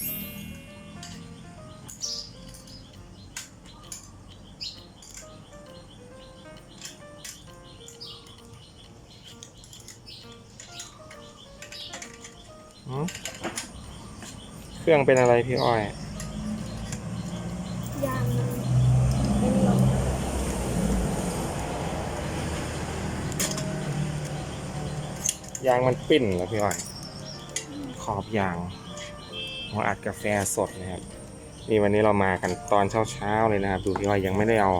เครื่องเป็นอะไรพี่อ้อย ยางมันเป็นลงยางมันปิ้นเหรอพี่อ้อย ขอบยาง มาอัดกาแฟสดนะครับนี่วันนี้เรามากันตอนเช้าๆเลยนะครับ ดูพี่อ้อยยังไม่ได้เอา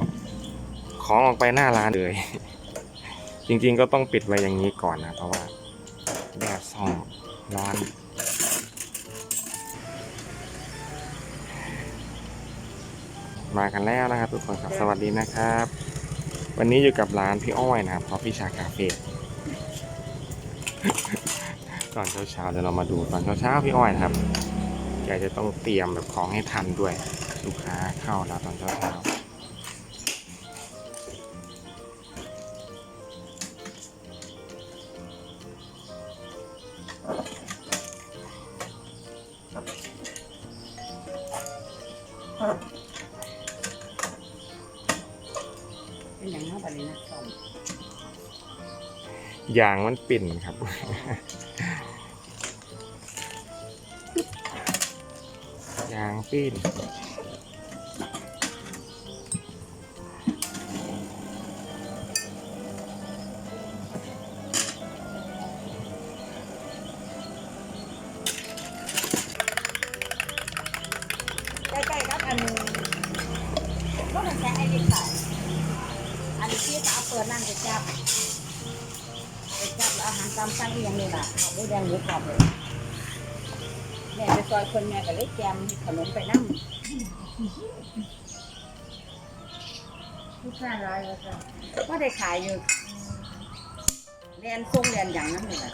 ของออกไปหน้าร้านเลย จริงๆก็ต้องปิดไว้อย่างนี้ก่อนนะ เพราะว่าแดดส่องร้อนมากันแล้วนะครับทุกคนครับสวัสดีนะครับ วันนี้อยู่กับร้านพี่อ้อยนะครับเพราะพี่ชาคาเฟ่ตอนเช้าๆเดี๋ยวเรามาดูตอนเช้าๆพี่อ้อยนะครับ แกจะต้องเตรียมแบบของให้ทันด้วย ลูกค้าเข้าแล้วตอนเช้าๆเป็นอย่างนั้นไปเลยนะส้มยางมันปิ่นครับ ยางปิ้นใกล้ๆกับอันรถมันแค่ไอ้เด็กขายอันนี้ที่จ มสั่งเรียงเลยล่ะเอาหมูแดงหมูกรอบเลยแม่ไปซอยคนแม่ก็เลยแจมขนมไปนั่งลูกค้าร้ายแล้วจ้ะว่าได้ขายอยู่เรียนทรงเรียนอย่างนั้นเลยล่ะ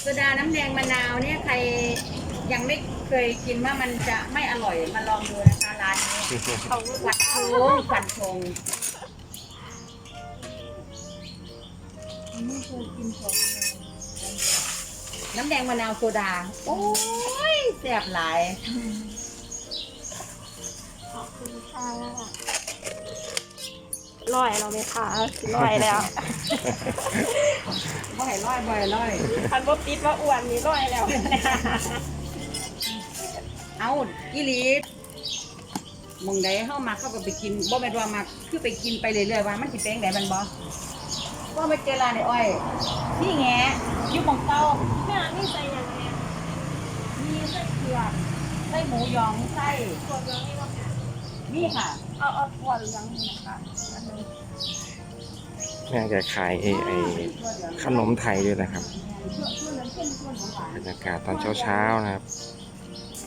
โซดาน้ำแดงมะนาวเนี่ยใครยังไม่เคยกินว่ามันจะไม่อร่อยมาลองดูนะคะร้านนี้เขาหวัดโค้งฟันธงไม่เคยกินของเลย น้ำแดงมะนาวโซดา โอ้ยแซ่บหลาย ขอบคุณค่ะร่อยเราไหมคะร่อยแล้วบ่อยร้อยบ่อยร้อยคันว่าปิดว่าอ้วนนี่ร่อยแล้ว เอาอีหลีมึงได้เข้ามาเข้าก็ไปกินบ่แม่นว่ามาคือไปกินไปเรื่อยๆว่ามันสิเป็นจั่งใดมันบ่ว่าไปเจอร้านไอ้อ้อยนี่แงอยู่หมองเต้า แม่นี่ใส่ยังไงมีไส้เผือกไส้หมูหยองไส้ถั่วเหลืองนี่ว่าค่ะนี่ค่ะ เอาเอาถั่วเหลืองนี่นะคะอันนี้แม่จะขายไอ้ไอ้ขนมไทยด้วยนะครับบรรยากาศตอนเช้าๆนะครับ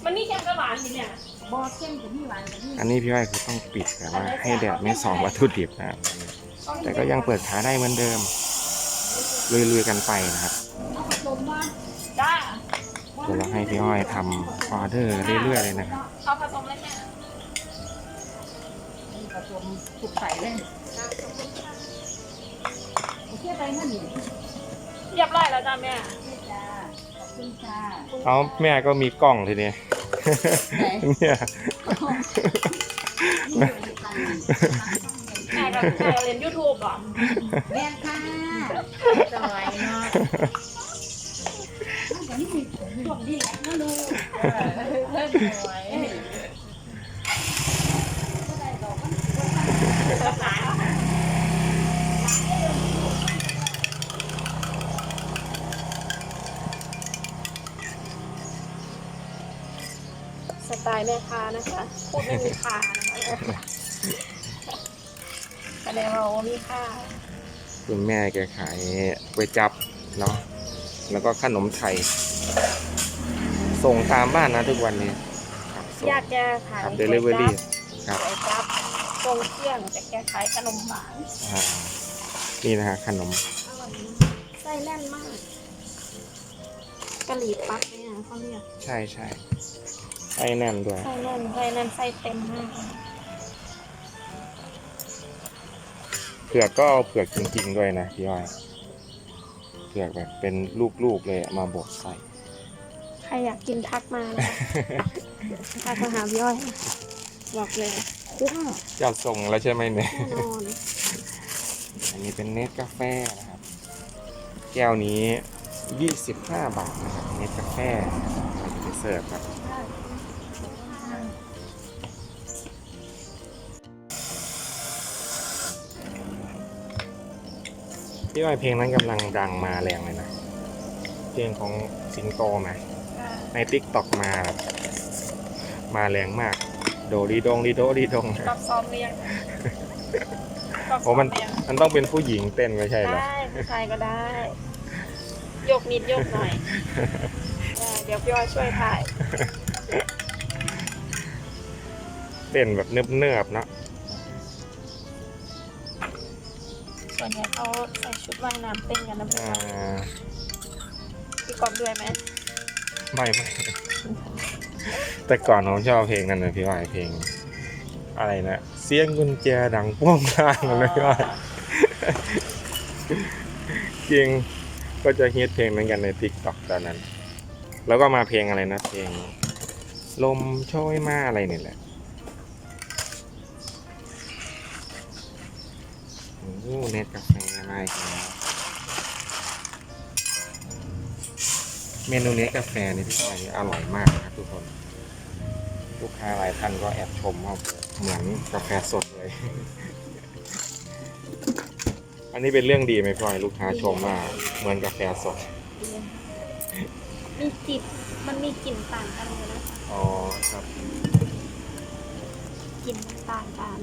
มันนี่แค่กระหวานนี่เนี่ยบ่เข้มกับนี่หวานกับนี่อันนี้พี่อ้อยคือต้องปิดแบบว่าให้แดดไม่ส่องวัตถุดิบนะครับ แต่ก็ยังเปิดขายได้เหมือนเดิม ลุยๆกันไปนะครับเอาผสมมาจ้าเดี๋ยวเราให้พี่อ้อยทำออเดอร์เรื่อยๆเลยนะครับเอาผสมเลยแม่ผสมสุกใส่เลยโอเคไปนั่นนี่เรียบร้อยแล้วจ้าแม่จ้าขอบคุณจ้าเอาแม่ก็มีกล้องทีนี้ไหนเนี่ยแม่กับแม่เรียนยูทูบเหรอแม่ค่ะ จอยเนาะมันก็นี่พวกนี้แหละนะลูกเล่นหวยเอ้ยก็ได้ดอกมันสไตล์แม่ค้านะคะ พูดไม่มีค่านะคะแสดงว่าโอ้มีค่า คุณแม่แกขายก๋วยจับเนาะแล้วก็ขนมไทย ส่งตามบ้านนะทุกวันนี้ครับส่งญาติแกขายครับเดลิเวอรี่ครับก๋วยจับตรงเที่ยงแต่แกขายขนมหวานอ่านี่นะฮะขนมอร่อยนะไส้แน่นมากกะหรี่ปั๊บเนี่ยเขาเรียกใช่ใช่ไส้แน่นด้วยไส้แน่นไส้แน่นไส้เต็มมาก เผือกก็เอาเผือกจริงๆด้วยนะพี่อ้อยเผือกแบบเป็นลูกๆเลยอะมาบดใส่ ใครอยากกินทักมาเลยทักมาหาพี่อ้อยบอกเลยคุ้มจะส่งแล้วใช่ไหมเนี่ย แน่นอนอันนี้เป็นเนสกาแฟนะครับ แก้วนี้ 25 บาทนะครับ เนสกาแฟเราจะไปเสิร์ฟครับ พี่ว่าเพลงนั้นกำลังดังมาแรงเลยนะ เพลงของสิงโตไหมในติ๊กต็อกมาแบบมาแรงมาก โดดีดงดีโดดีดงกอบซ้อมเรียงกอบโอ้มันมันต้องเป็นผู้หญิงเต้นไม่ใช่เหรอได้ผู้ชายก็ได้ ยกนิดยกหน่อยได้เดี๋ยวพี่อ้อยช่วยถ่าย เต้นแบบเนิบๆเนอะ ส่วนใหญ่เขาใส่ชุดว่ายน้ำเต้นกันนะพี่อ่าอ้อยพี่กอบด้วยไหมไม่ไม่ แต่ก่อนผมชอบเพลงนั้นนะพี่ว่าเพลง อะไรนะ เสียงกุญแจดังป้วงล่างเลยพี่ว่าจริงก็จะฮิตเพลงนั้นกันในติ๊กต็อกตอนนั้น แล้วก็มาเพลงอะไรนะ เพลง ลมโชยมาอะไรนี่แหละ อ้โหเน็ตกาแฟอะไรครับเมนูเน็ตกาแฟนี่พี่ชายอร่อยมากนะครับทุกคน ลูกค้าหลายท่านก็แอบชมว่าเหมือนกาแฟสดเลย อันนี้เป็นเรื่องดีไหมพี่อ้อยลูกค้าชมว่าเหมือนกาแฟสด มีจิตมันมีกลิ่นต่างกันเลยนะอ๋อครับกลิ่นมันต่างกัน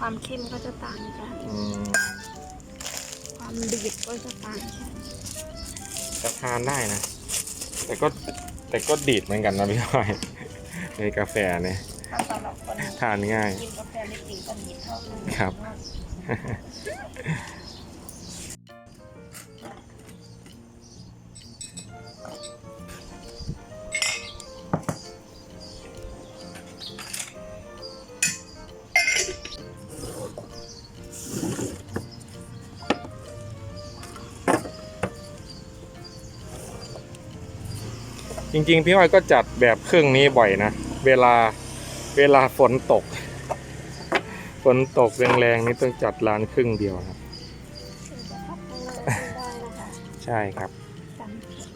ความเข้มก็จะต่างกัน อืมความดีดก็จะต่างกัน จะทานได้นะ แต่ก็แต่ก็ดีดเหมือนกันนะพี่อ้อย ในกาแฟเนี่ยถ้าสำหรับคนทานง่าย กินกาแฟไม่จริงก็ดีดเท่ากันครับจ ริง ๆ พี่อ้อยก็จัดแบบเครื่องนี้บ่อยนะ เวลาเวลาฝนตก ฝนตกแรงๆนี่ต้องจัดร้านครึ่งเดียวครับถึงจะพักข้างหน้าได้นะคะใช่ครับกันเผ็ด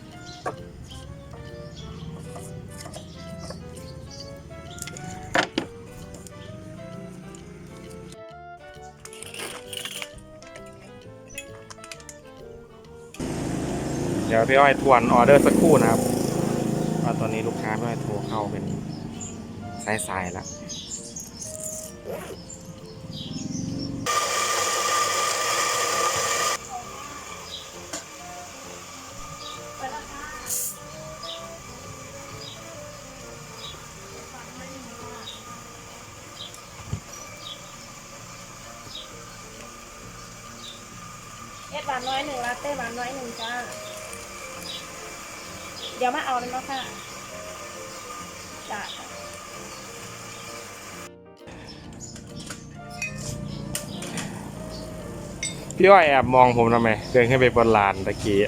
เดี๋ยวพี่อ้อยทวนออเดอร์สักครู่นะครับ ว่าตอนนี้ลูกค้าพี่โทรเข้าเป็นสายๆแล้วเอ็ดหวานน้อยหนึ่งลาเต้หวานน้อยหนึ่งจ้า ดี๋ยวมาเอาเลยเนาะค่ะจ้าพี่อ้อยแอบมองผมทำไม เดินขึ้นไปบนลานตะกี้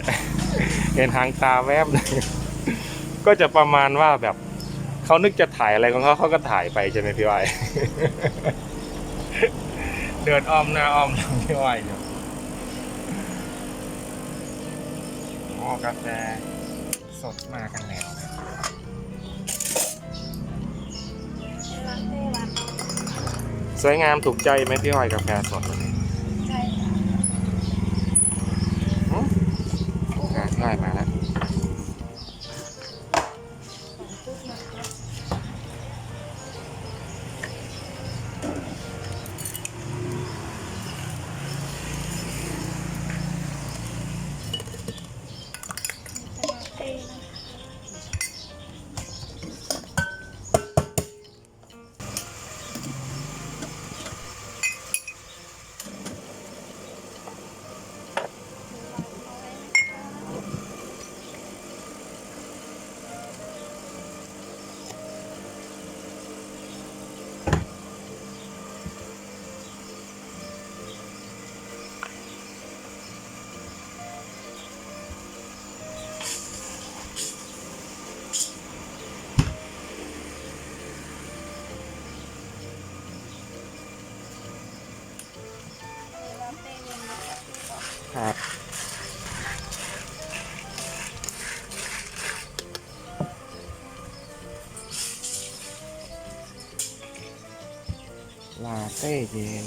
เห็นหางตาแวบหนึงก็จะประมาณว่าแบบเขานึกจะถ่ายอะไรของเขาเขาก็ถ่ายไปใช่ไหมพี่อ้อยเดินอ้อมหน้าอ้อมหลังพี่อ้อยอยู่อ๋อกาแฟ ดมากันแล้วสวยงามถูกใจไหมพี่หอยกาแฟสดวันนี้ เต้เย็น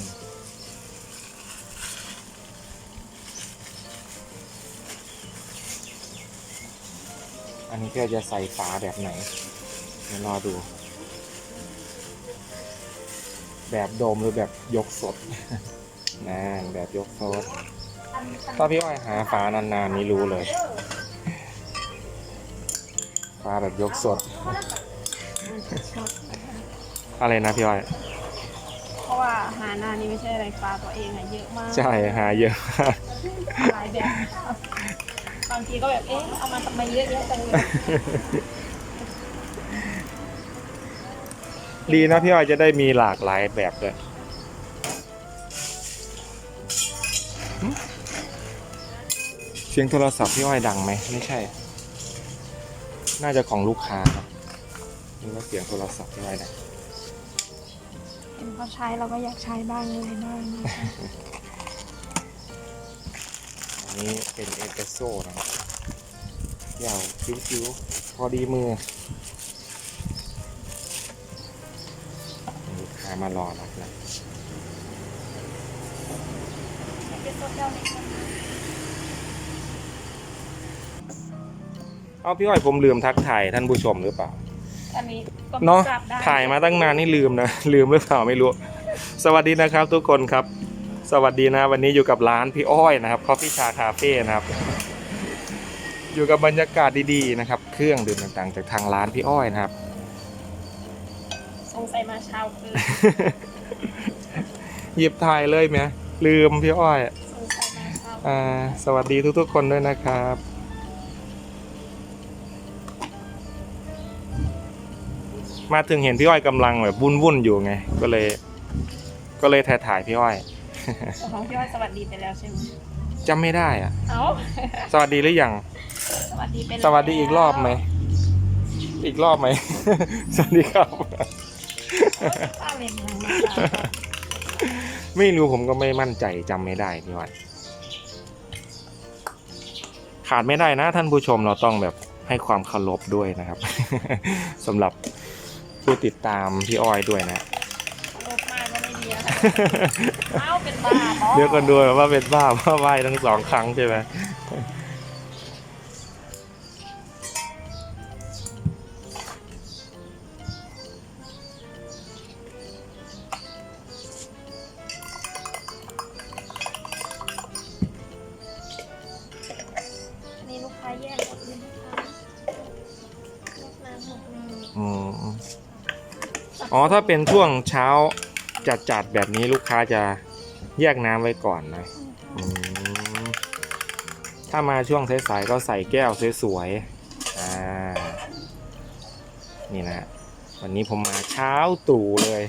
อันนี้ก็จะใส่ฝาแบบไหน เดี๋ยวรอดู แบบโดมหรือแบบยกสดนั่นแบบยกสดถ้าพี่อ้อยหาฝานานๆนี้รู้เลยฝาแบบยกสด อะไรนะพี่อ้อย ว่าหาหน้านี่ไม่ใช่อะไรปลาตัวเองอะเยอะมากใช่หาเยอะมากหลายแบบบางทีก็แบบเอ๊ะเอามาทำไมเยอะแยะจังเลยดีนะพี่อ้อยจะได้มีหลากหลายแบบเลยหึเสียงโทรศัพท์พี่อ้อยดังไหมไม่ใช่ น่าจะของลูกค้าครับหรือว่าเสียงโทรศัพท์พี่อ้อยดัง เขาใช้เราก็อยากใช้บ้างเลยบ้างนะคะอันนี้เป็นเอสเปรสโซ่นะครับยาวคิ้วๆ พอดีมือลูกค้ามารอรับแล้วเอาพี่อ้อยผมลืมทักทายท่านผู้ชมหรือเปล่า อันนี้ก็เนาะกลับได้ถ่ายมาตั้งนานนี่ลืมนะ ลืมหรือเปล่าไม่รู้ สวัสดีนะครับทุกคนครับ สวัสดีนะวันนี้อยู่กับร้านพี่อ้อยนะครับคอฟฟี่ชาคาเฟ่นะครับ อยู่กับบรรยากาศดีๆนะครับ เครื่องดื่มต่างๆ จากทางร้านพี่อ้อยนะครับ สงสัยมาเช้าเกินหยิบถ่ายเลยไหมลืมพี่อ้อยสงสัยมาเช้าอ่าสวัสดีทุกๆคนด้วยนะครับ มาถึงเห็นพี่อ้อยกำลังแบบวุ่นๆอยู่ไง ก็เลย ก็เลยถ่ายถ่ายๆพี่อ้อยแต่ของพี่อ้อยสวัสดีไปแล้วใช่ไหมจำไม่ได้อะเอ้าสวัสดีหรือยังสวัสดีไปแล้วสวัสดีอีกรอบไหมอีกรอบไหมสวัสดีครับป้าเรียนยังไงไม่รู้ผมก็ไม่มั่นใจจำไม่ได้พี่อ้อยขาดไม่ได้นะท่านผู้ชมเราต้องแบบให้ความเคารพด้วยนะครับ สำหรับ ผู้ติดตามพี่อ้อยด้วยนะ ลบมากก็ไม่ดีนะคะเอ้าเป็นบ้าบอเดี๋ยวกันดูว่าเป็นบ้าว่าไหวทั้งสองครั้งใช่ไหม อ๋อถ้าเป็นช่วงเช้าจัดๆแบบนี้ลูกค้าจะแยกน้ำไว้ก่อนนะอืมถ้ามาช่วงสายๆก็ใส่แก้วสวยๆอ่านี่นะ วันนี้ผมมาเช้าตรู่เลย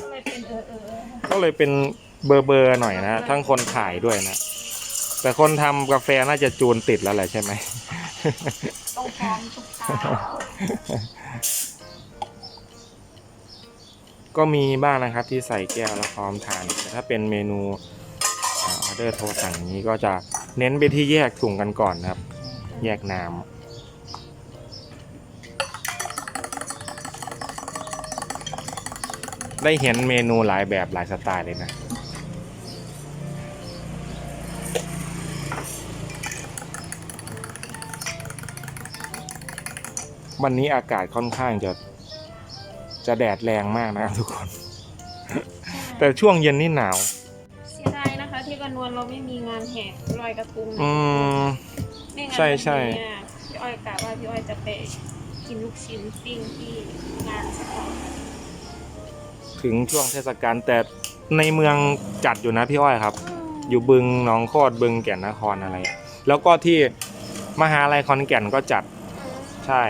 ก็เลยเป็นเออเออก็เลยเป็นเบอร์เบอร์ๆหน่อยนะ ทั้งคนถ่ายด้วยนะ แต่คนทำกาแฟน่าจะจูนติดแล้วแหละใช่ไหมต้องพร้อมทุกเช้า ก็มีบ้างนะครับที่ใส่แก้วแล้วพร้อมทาน แต่ถ้าเป็นเมนูออเดอร์โทรสั่งนี้ก็จะเน้นไปที่แยกถุงกันก่อนนะครับ แยกน้ำได้เห็นเมนูหลายแบบหลายสไตล์เลยนะ วันนี้อากาศค่อนข้างจะ จะแดดแรงมากนะครับทุกคน แต่ช่วงเย็นนี่หนาวเสียดายนะคะ ที่กันนวลเราไม่มีงานแห่ลอยกระทงอืม ไม่งั้นใช่ใช่ วันนี้อะพี่อ้อยกะว่าพี่อ้อยจะไปกินลูกชิ้นปิ้งที่งานสักก่อนถึงช่วงเทศกาลแต่ในเมืองจัดอยู่นะพี่อ้อยครับ อยู่บึงหนองโคอดบึงแก่นนครอะไรอะแล้วก็ที่มหาลัยขอนแก่นก็จัดใช่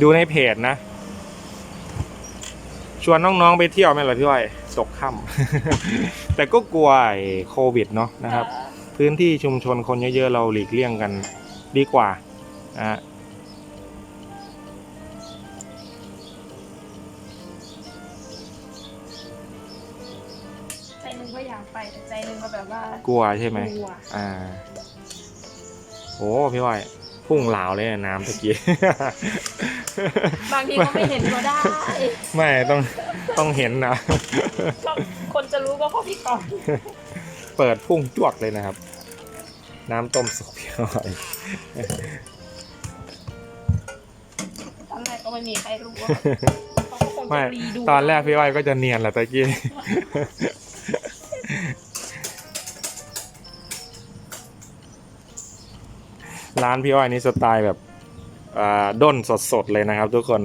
ดูในเพจนะ ชวนน้องๆไปเที่ยวไหมล่ะพี่อ้อยตกค่ำ แต่ก็กลัวไอ้โควิดเนาะนะครับ พื้นที่ชุมชนคนเยอะๆเราหลีกเลี่ยงกันดีกว่านะฮะใจหนึงก็อยากไปแต่ใจหนึงก็แบบว่ากลัวใช่ไหมกลัว อ่าโอ้พี่อ้อย พุ่งเหลาวเลยอะน้ำตะกี้ บางทีก็ไม่เห็นก็ได้ไม่ต้องต้องเห็นนะก็คนจะรู้ก็เพราะพี่ก่อนเปิดพุ่งจวกเลยนะครับ น้ำต้มสุกพี่อ้อยตอนแรกก็ไม่มีใครรู้ว่าเขาก็คงไม่จะรีดู ตอนแรกพี่อ้อยก็จะเนียนแหละตะกี้ ร้านพี่อ้อยนี่สไตล์แบบอ่าด้นสดๆเลยนะครับ ทุกคน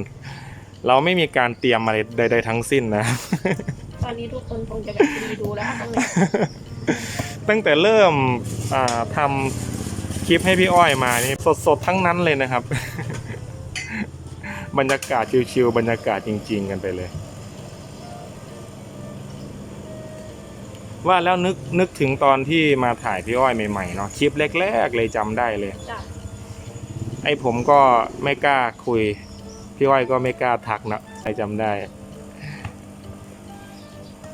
เราไม่มีการเตรียมอะไรใดๆทั้งสิ้นนะ ตอนนี้ทุกคนคงจะแบบรีดูแล้วค่ะตรงนี้ตั้งแต่เริ่มอ่าทำคลิปให้พี่อ้อยมานี่สดๆทั้งนั้นเลยนะครับ บรรยากาศชิวๆบรรยากาศจริง ๆ กันไปเลย ว่าแล้วนึกนึกถึงตอนที่มาถ่ายพี่อ้อยใหม่ๆเนาะคลิปแรกๆเลยจำได้เลย จ้ะไอ้ผมก็ไม่กล้าคุย พี่อ้อยก็ไม่กล้าทักนะใครจำได้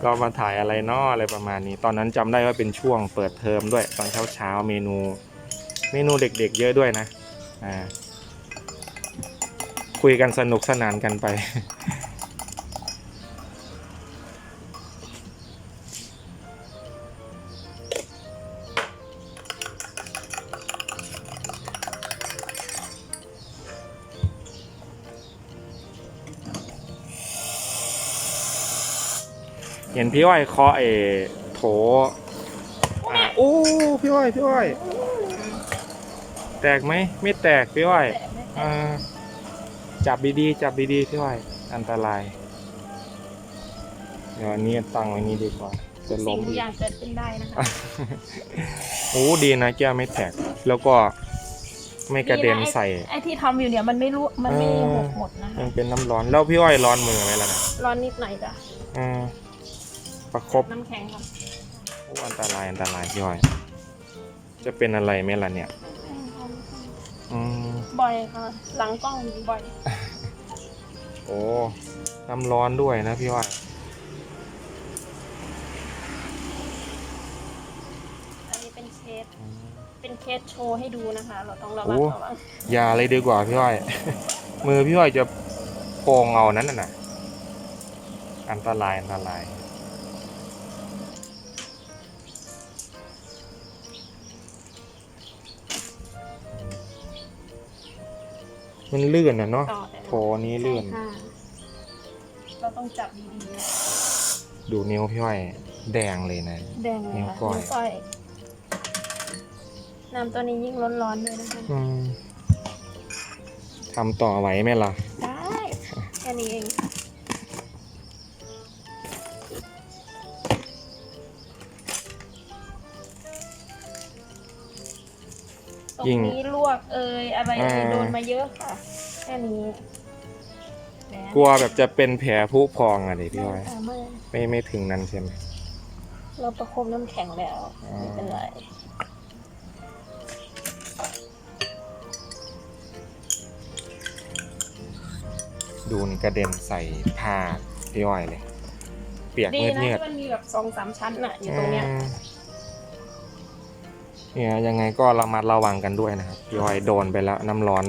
ก็มาถ่ายอะไรเนาะอะไรประมาณนี้ ตอนนั้นจำได้ว่าเป็นช่วงเปิดเทอมด้วย ตอนเช้าเช้าๆเมนู เมนูเด็กๆเยอะด้วยนะอ่าคุยกันสนุกสนานกันไป ห็นพี่อ้อยเคาะเอโถอ่าโอ้พี่อ้อยพี่อ้อย แตกไหมไม่แตกพี่อ้อยแต่ไม่อ่าจับดีๆจับดีๆพี่อ้อย อันตราย เดี๋ยวอันนี้ตั้งไว้นี้ดีกว่า จะล้สิ่มงทุกอีกอย่างเกิดขึ้นได้นะคะโอ้ดีนะแก้วไม่แตกแล้วก็ไม่กระเด็นใส่ไอ้ที่ทำอยู่เนี่ยมันไม่รู้มันไม่หกหมดนะคะยังเป็นน้ำร้อนแล้วพี่อ้อยร้อนมือไหมล่ะนะร้อนนิดหน่อยจ้ะอืม ประคบน้ำแข็งครับโอ้อันตรายอันตรายพี่อ้อย จะเป็นอะไรไหมล่ะเนี่ย อืม บ่อยค่ะ หลังกล้องบ่อย โอ้น้ำร้อนด้วยนะพี่อ้อยอันนี้เป็นเคส เป็นเคสโชว์ให้ดูนะคะ เราต้องระมัดโอ้ระวังอย่าเลยดีกว่าพี่อ้อยมือพี่อ้อยจะโป่งเอานั้นน่ะนะอันตรายอันตราย มันลื่นอะเนาะต่อแต่โถนี้ลื่นใช่ค่ะเราต้องจับดีดูนิ้วพี่อ้อยแดงเลยนะๆแดงเลยนิ้วค่ะก้อย นิ้วก้อยน้ำตัวนี้ยิ่งร้อนๆด้วยนะคะ อืมทำต่อไหวไหมล่ะ ได้ แค่นี้เอง ตรงยิ่งนี้ลวกเอยอะไรเอยอ่า โดนมาเยอะค่ะแค่นี้แหมกลัวแบบจะเป็นแผลผุพองอะดิพี่อ้อยอ่าไม่ไม่ไม่ถึงนั้นใช่ไหมเราประคบน้ำแข็งแล้วอ่า ไม่เป็นไรดูนี่กระเด็นใส่ผ้าพี่อ้อยเลย เปียกดีเงือดนะเงือดที่มันมีแบบสองสามชั้นน่ะอยู่ตรงเนี้ย เนี่ยยังไงก็ระมัดระวังกันด้วยนะครับพี่อ้อยโดนไปแล้วน้ำร้อน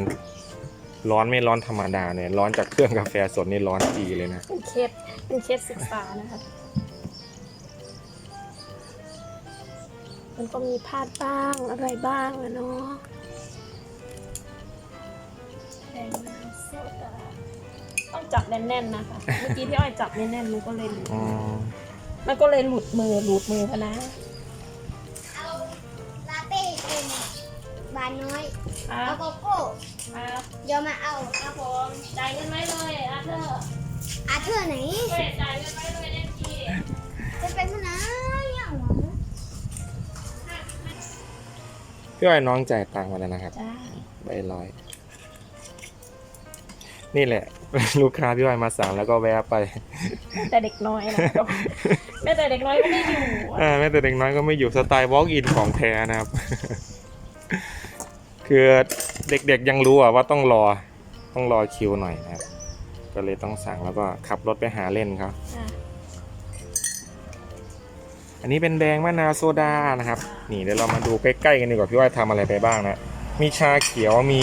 ร้อนไม่ร้อนธรรมดาเนี่ยร้อนจากเครื่องกาแฟสดนี่ร้อนจีเลยนะเป็นเคสเป็นเคสศึกษานะคะมันก็มีพลาดบ้างอะไรบ้างอะเนาะแดงน้ำโซดาต้องจับแน่นๆนะคะเมื่อกี้พี่อ้อยจับแน่นๆมันก็เลยหลุดอืมมันก็เลยหลุดมือหลุดมือพะนะ นน้อย ครัเอาบโกโก้ครับเดี๋ยวมาเอาครับผมจ่ายเงินไหมเลยอาเธอร์อาเธอร์ไหนช่วยจ่ายเงินไหมเลยเอ็นทีจะเป็นพนักอย่างหวังพี่อ้อยน้องจ่ายตังค์มาแล้วนะครับจ้าใบร้อย นี่แหละ ลูกค้าพี่อ้อยมาสั่งแล้วก็แวะไปแต่เด็กน้อยนะแม่แต่เด็กน้อยก็ไม่อยู่อะอ่าแม้แต่เด็กน้อยก็ไม่อยู่สไตล์ walk in ของแท้นะครับ คือเด็กๆยังรู้อะว่าต้องรอต้องรอคิวหน่อยนะครับ ก็เลยต้องสั่งแล้วก็ขับรถไปหาเล่นครับอะอันนี้เป็นแดงมะนาวโซดานะครับ นี่เดี๋ยวเรามาดูใกล้ๆกันดีกว่าพี่ว่าทำอะไรไปบ้างนะ มีชาเขียวมี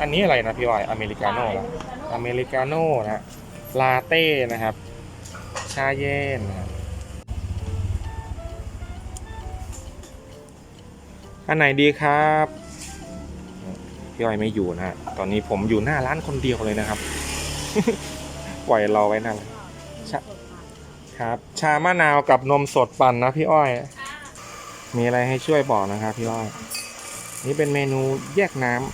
อันนี้อะไรนะพี่อ้อยอเมริกาโน่เหรออเมริกาโน่นะลาเต้นะครับ ชาเย็นนะ อันไหนดีครับพี่อ้อยไม่อยู่นะ ตอนนี้ผมอยู่หน้าร้านคนเดียวเลยนะครับ ปล่อยเราไว้นั่นครับ ชามะนาวกับนมสดปั่นนะพี่อ้อย มีอะไรให้ช่วยบอกนะครับพี่อ้อย นี่เป็นเมนูแยกน้ำ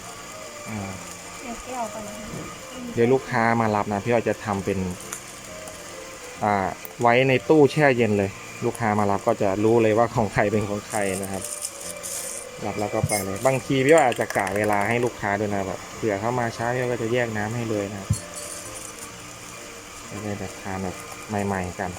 เดี๋ยวแก้วไปนะคะเดี๋ยวลูกค้ามารับนะพี่อ้อยจะทำเป็น อ่า ไว้ในตู้แช่เย็นเลย ลูกค้ามารับก็จะรู้เลยว่าของใครเป็นของใครนะครับ รับแล้วก็ไปเลย บางทีพี่ว่าอาจจะกะเวลาให้ลูกค้าด้วยนะแบบเผื่อเข้ามาช้าพี่ก็จะแยกน้ำให้เลยนะจะได้แบบทานแบบใหม่ ๆ กัน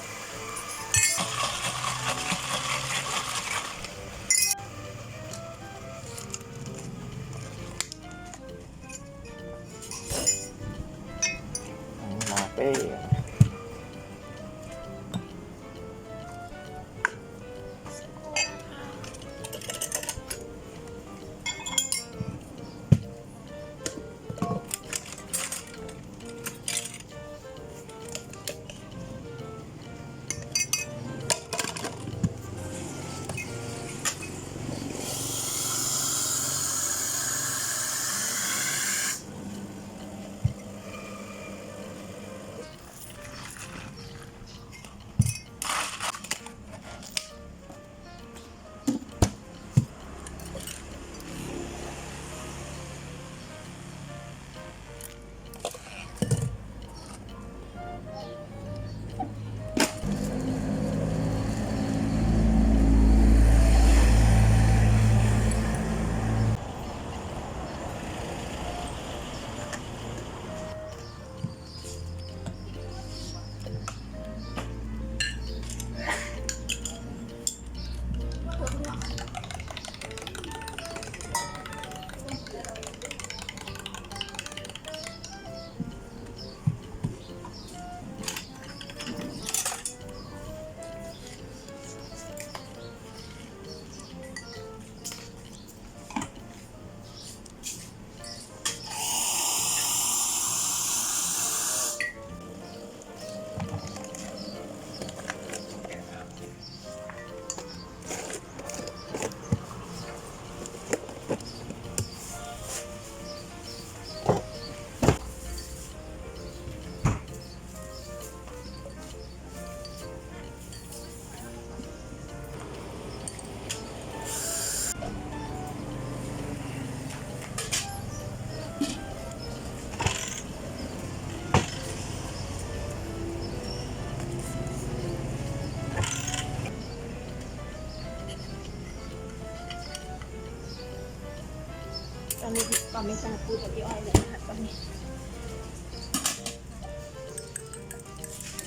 ตอนนี้ตอนนี้จะพูดกับพี่อ้อยเลยนะคะตอนนี้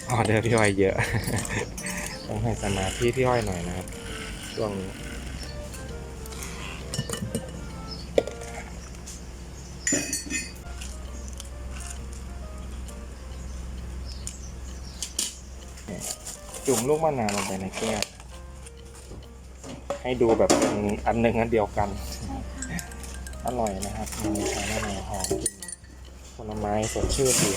ออเดอร์พี่อ้อยเยอะ ต้องให้สมาธิพี่อ้อยหน่อยนะครับช่วงนี้จุ่มลูกมะนาวลงไปในแก้วให้ดูแบบอันหนึ่งอันเดียวกัน อร่อยนะครับมีชามะนาวหอมผลไม้สดชื่นดี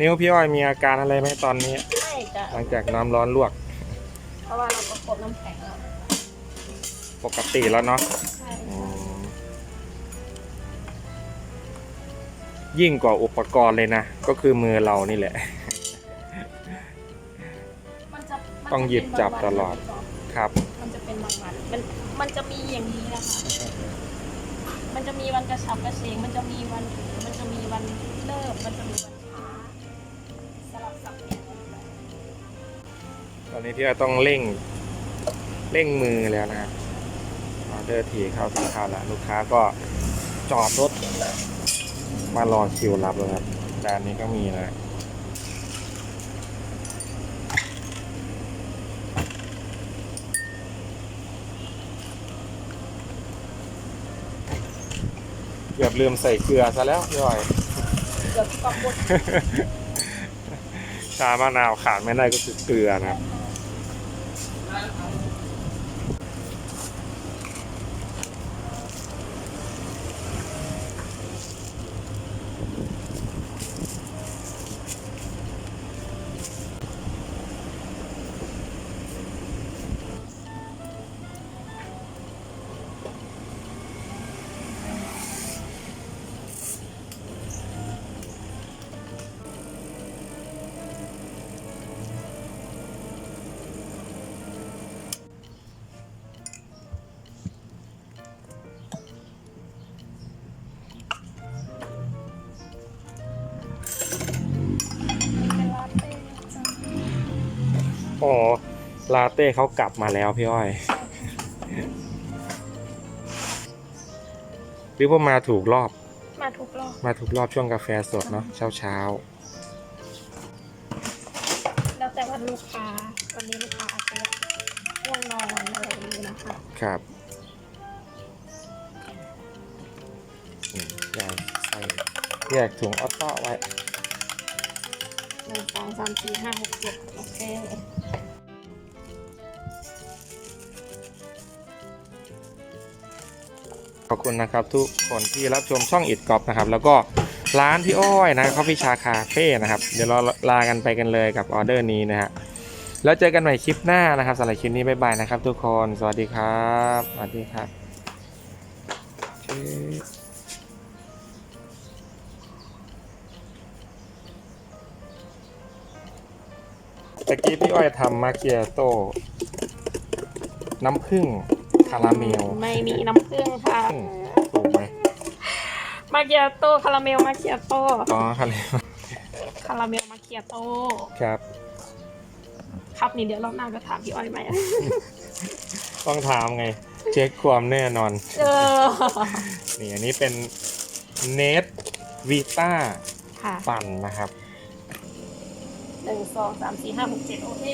นิ้วพี่อ้อยมีอาการอะไรไหมตอนนี้ ไม่จะหลังจากน้ำร้อนลวกเพราะว่าเราประกบน้ำแข็งแล้วปกติแล้วเนาะใช่อืมยิ่งกว่าอุปกรณ์เลยนะ ก็คือมือเรานี่แหละ มันจะมันจะต้องหยิบจับตลอดเป็นบางวันครับ มันจะเป็นบางวันมันมันจะมีอย่างนี้นะคะมันจะมีวันกระชับกระเฉงมันจะมีวันถือมันจะมีวันเลิกมันจะมีวัน ตอนนี้พี่อ้อยต้องเร่งเร่งมือแล้วนะครับออเดอร์ทีเข้าทีเข้าแล้วลูกค้าก็จอดรถมารอคิวรับแล้วครับด้านนี้ก็มีนะเกือบลืมใส่เกลือซะแล้วพี่อ้อยเกือบกอบหมดชามะนาวขาดไม่ได้ก็คือเกลือนะครับ ลาเต้เขากลับมาแล้วพี่อ้อยหรือว่ามาถูกรอบ มาทุกรอบ มาถูกรอบช่วงกาแฟสดเนาะเช้าเช้า แล้วแต่วันลูกค้าวันนี้ลูกค้าอาจจะง่วงนอนอะไรอย่างนี้นะคะๆครับอืมแยกใส่แยกถุงออโต้ไว้หนึ่งสองสามสี่ห้าหกเจ็ดโอเค ขอบคุณนะครับทุกคนที่รับชมช่องอิดกอบนะครับ แล้วก็ร้านพี่อ้อยนะเขาพิชาคาเฟ่นะครับ เดี๋ยวเราลากันไปกันเลยกับออเดอร์นี้นะฮะแล้วเจอกันใหม่คลิปหน้านะครับสำหรับคลิปนี้บ๊ายบายนะครับ ทุกคนสวัสดีครับสวัสดีครับตะกี้พี่อ้อยทำมาเกียโต้น้ำผึ้ง คาราเมลไม่มีน้ำผึ้งค่ะอืมถูกไหมมาเกียโต้คาราเมลมาเกียโต้อ๋อคาราเมลคาราเมลมาเกียโต้ครับ ครับนี่เดี๋ยวรอบหน้าก็ถามพี่อ้อยใหม่ต้องถามไง เช็คความแน่นอนเออนี่อันนี้เป็นเนสวีต้าค่ะปั่นนะครับหนึ่งสองสามสี่ห้าหกเจ็ดโอเค